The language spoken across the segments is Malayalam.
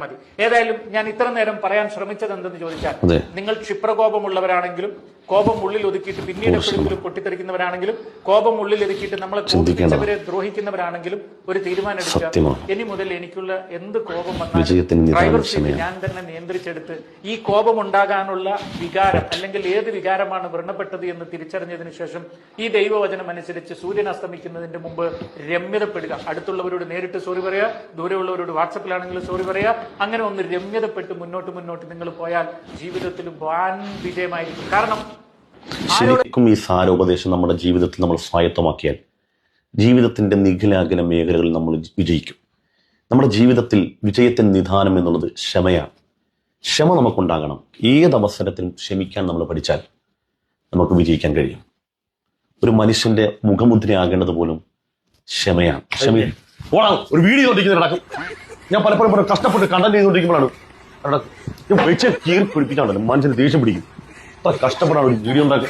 മതി. ഏതായാലും ഞാൻ ഇത്ര നേരം പറയാൻ ശ്രമിച്ചത് എന്തെന്ന് ചോദിച്ചാൽ നിങ്ങൾ ക്ഷിപ്രകോപമുള്ളവരാണെങ്കിലും കോപം ഉള്ളിൽ ഒതുക്കിയിട്ട് പിന്നീട് എപ്പോഴെങ്കിലും പൊട്ടിത്തെറിക്കുന്നവരാണെങ്കിലും കോപം ഉള്ളിൽ ഒതുക്കിയിട്ട് നമ്മളെ ചിന്തിക്കുന്നവരെ ദ്രോഹിക്കുന്നവരാണെങ്കിലും ഒരു തീരുമാനം എടുക്കുക. സത്യമാണ്. ഇനി മുതൽ എനിക്കുള്ള എന്ത് കോപം വന്നാലും ഞാൻ തന്നെ നിയന്ത്രിച്ചെടുത്ത് ഈ കോപം ഉണ്ടാകാനുള്ള വികാരം അല്ലെങ്കിൽ ഏത് വികാരമാണ് വ്രണപ്പെട്ടത് എന്ന് തിരിച്ചറിഞ്ഞതിന് ശേഷം ഈ ദൈവവചനം അനുസരിച്ച് സൂര്യൻ അസ്തമിക്കുന്നതിന്റെ മുമ്പ് രമ്യതപ്പെടുക. അടുത്തുള്ളവരോട് നേരിട്ട് സോറി പറയുക ദൂരെയുള്ളവരോട് വാട്സപ്പിലാണെങ്കിലും സോറി പറയുക അങ്ങനെ ഒന്ന് രമ്യതപ്പെട്ട് മുന്നോട്ട് മുന്നോട്ട് നിങ്ങൾ പോയാൽ ജീവിതത്തിൽ വാൻ വിജയമായിരിക്കും. കാരണം ശരിക്കും ഈ സാരോപദേശം നമ്മുടെ ജീവിതത്തിൽ നമ്മൾ സ്വായത്തമാക്കിയാൽ ജീവിതത്തിന്റെ നിഖിലാകല മേഖലകളിൽ നമ്മൾ വിജയിക്കും. നമ്മുടെ ജീവിതത്തിൽ വിജയത്തിന്റെ നിധാനം എന്നുള്ളത് ക്ഷമയാണ്. ക്ഷമ നമുക്കുണ്ടാകണം. ഏത് അവസരത്തിലും ക്ഷമിക്കാൻ നമ്മൾ പഠിച്ചാൽ നമുക്ക് വിജയിക്കാൻ കഴിയും. ഒരു മനുഷ്യന്റെ മുഖമുദ്രയാകേണ്ടത് പോലും ക്ഷമയാണ്. ക്ഷമ ഓടാ ഒരു വീഡിയോ ഞാൻ പലപ്പോഴും കഷ്ടപ്പെട്ട് കണ്ടന്റ് ചെയ്തുകൊണ്ടിരിക്കുമ്പോഴാണ്. വെച്ച മനുഷ്യന് ദേഷ്യം പിടിക്കും. അത്ര കഷ്ടപ്പെടാൻ ഒരു വീഡിയോ ഉണ്ടാക്കുക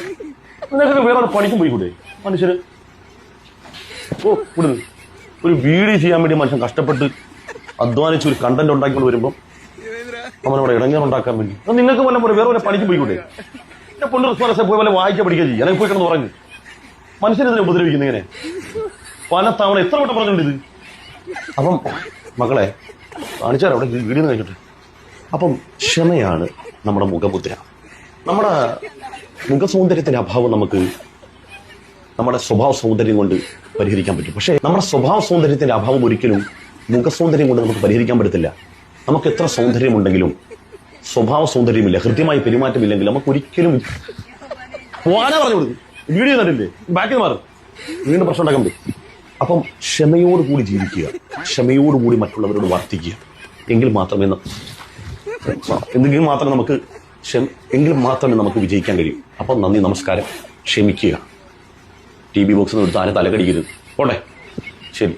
എന്നിട്ട് വേറെ പണിക്കും പോയിക്കൂടെ? മനുഷ്യര്. ഓ കൂടുതൽ ഒരു വീഡിയോ ചെയ്യാൻ വേണ്ടി മനുഷ്യൻ കഷ്ടപ്പെട്ട് അധ്വാനിച്ച് ഒരു കണ്ടന്റ് ഉണ്ടാക്കിക്കൊണ്ട് വരുമ്പോൾ അവനവിടെ ഇടങ്ങാറുണ്ടാക്കാൻ വേണ്ടി. അത് നിങ്ങൾക്ക് വല്ല പോലെ വേറെ വല്ല പോയി പോയിക്കൂടെ? എന്നെ പൊണ്ണു റിസ്പോൺസ് പോയി വല്ല വായിക്കാൻ പഠിക്കുക ചെയ്യും. അല്ലെങ്കിൽ പോയി കിടന്ന് പറഞ്ഞു മനുഷ്യനെതിരെ ഉപദ്രവിക്കുന്നു ഇങ്ങനെ പല തവണ എത്ര വട്ടം പറഞ്ഞിട്ടുണ്ട് ഇത്? അപ്പം മക്കളെ കാണിച്ചാൽ അവിടെ വീഡിയോ കഴിഞ്ഞിട്ട്. അപ്പം ക്ഷമയാണ് നമ്മുടെ മുഖമുദ്ര. നമ്മുടെ മുഖസൗന്ദര്യത്തിന്റെ അഭാവം നമുക്ക് നമ്മുടെ സ്വഭാവ സൗന്ദര്യം കൊണ്ട് പരിഹരിക്കാൻ പറ്റും. പക്ഷേ നമ്മുടെ സ്വഭാവ സൗന്ദര്യത്തിന്റെ അഭാവം ഒരിക്കലും മുഖസൗന്ദര്യം കൊണ്ട് നമുക്ക് പരിഹരിക്കാൻ പറ്റത്തില്ല. നമുക്ക് എത്ര സൗന്ദര്യമുണ്ടെങ്കിലും സ്വഭാവ സൗന്ദര്യമില്ല ഹൃദ്യമായി പെരുമാറ്റമില്ലെങ്കിൽ നമുക്ക് ഒരിക്കലും പോകാനാ പറഞ്ഞു കൊടുക്കും. വീഡിയോ കണ്ടില്ലേ? ബാക്കി മാറും. വീണ്ടും പ്രശ്നം ഉണ്ടാക്കാൻ പറ്റും. അപ്പം ക്ഷമയോടുകൂടി ജീവിക്കുക ക്ഷമയോടുകൂടി മറ്റുള്ളവരോട് വർത്തിക്കുക. എങ്കിൽ മാത്രമേ എന്തെങ്കിലും മാത്രമേ നമുക്ക് എങ്കിൽ മാത്രമേ നമുക്ക് വിജയിക്കാൻ കഴിയൂ. അപ്പം നന്ദി നമസ്കാരം. ക്ഷമിക്കുക. ടി ബി ബോക്സിൽ നിന്ന് എടുത്ത് ആരെ തലകടിക്കരുത്. പോട്ടെ. ശരി.